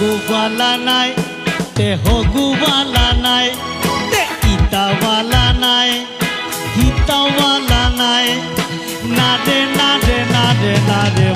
গুবালা নাই, দেহ গুবালা নাই ইতাওয়ালা নাই হিতাওয়ালা নাই। নাদে নাদে না রে না রে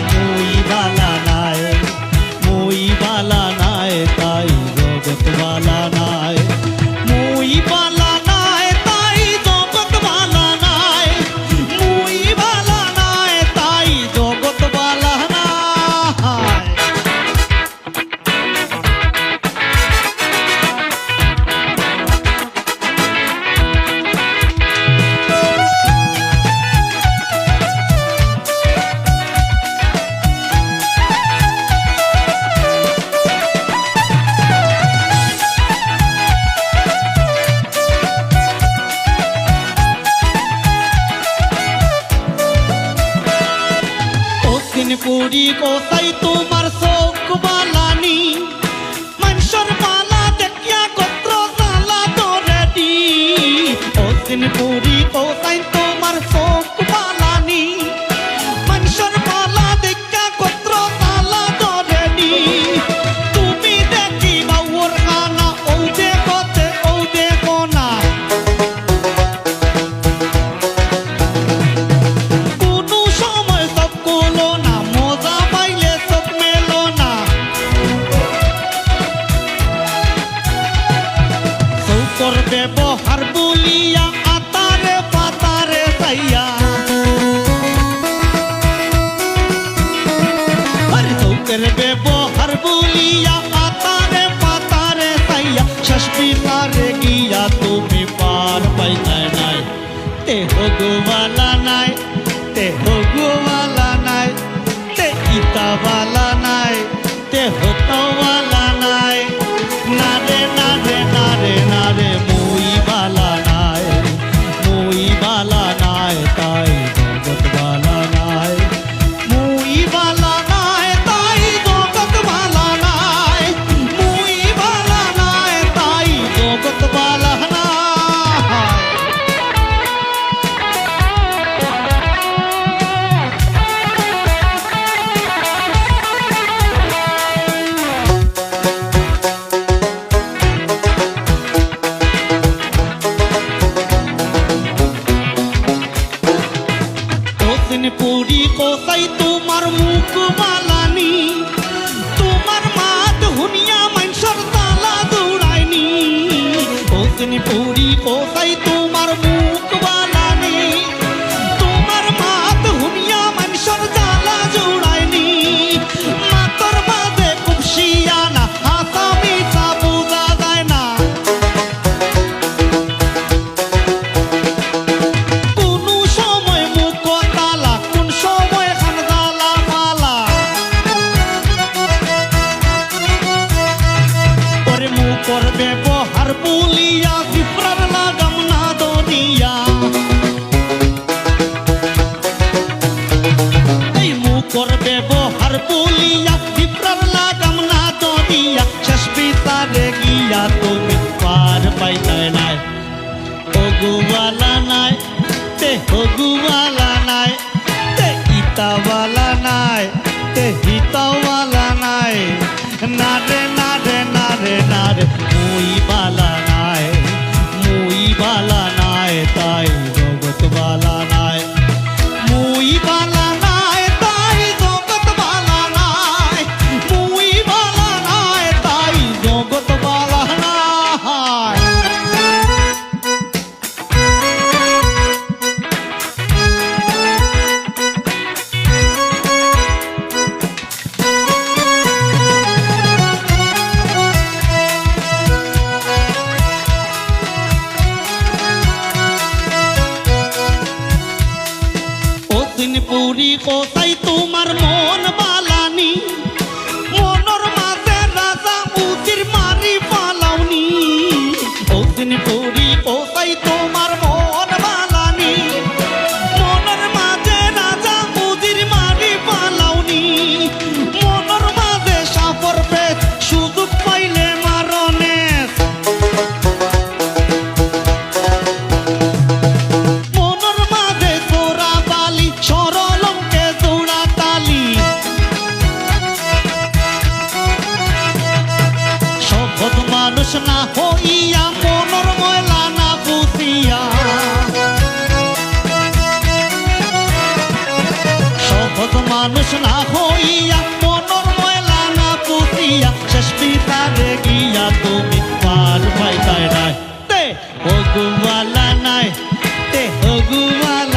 দিয়া তুমি পার পাইতে নাই তে হগুবালা একদিন পুরি কোথায় তোমার মুখ বালানি তোমার মাত হুনিয়া মানসর তালা দৌড়ায়নি ওদিন পুরি কোথায় তোমার মুখ করবে বহার পুলিয়া বিপ্রার লাগা চুরি কোথায় তোমার মন সহজ মানুষ না হইয়া, মনর ময়লা না পুতিয়া, শেষ পিতারে গিয়া তুমি পার পাইতাই নাই। তে হগুয়ালা নাই। তে হগুয়ালা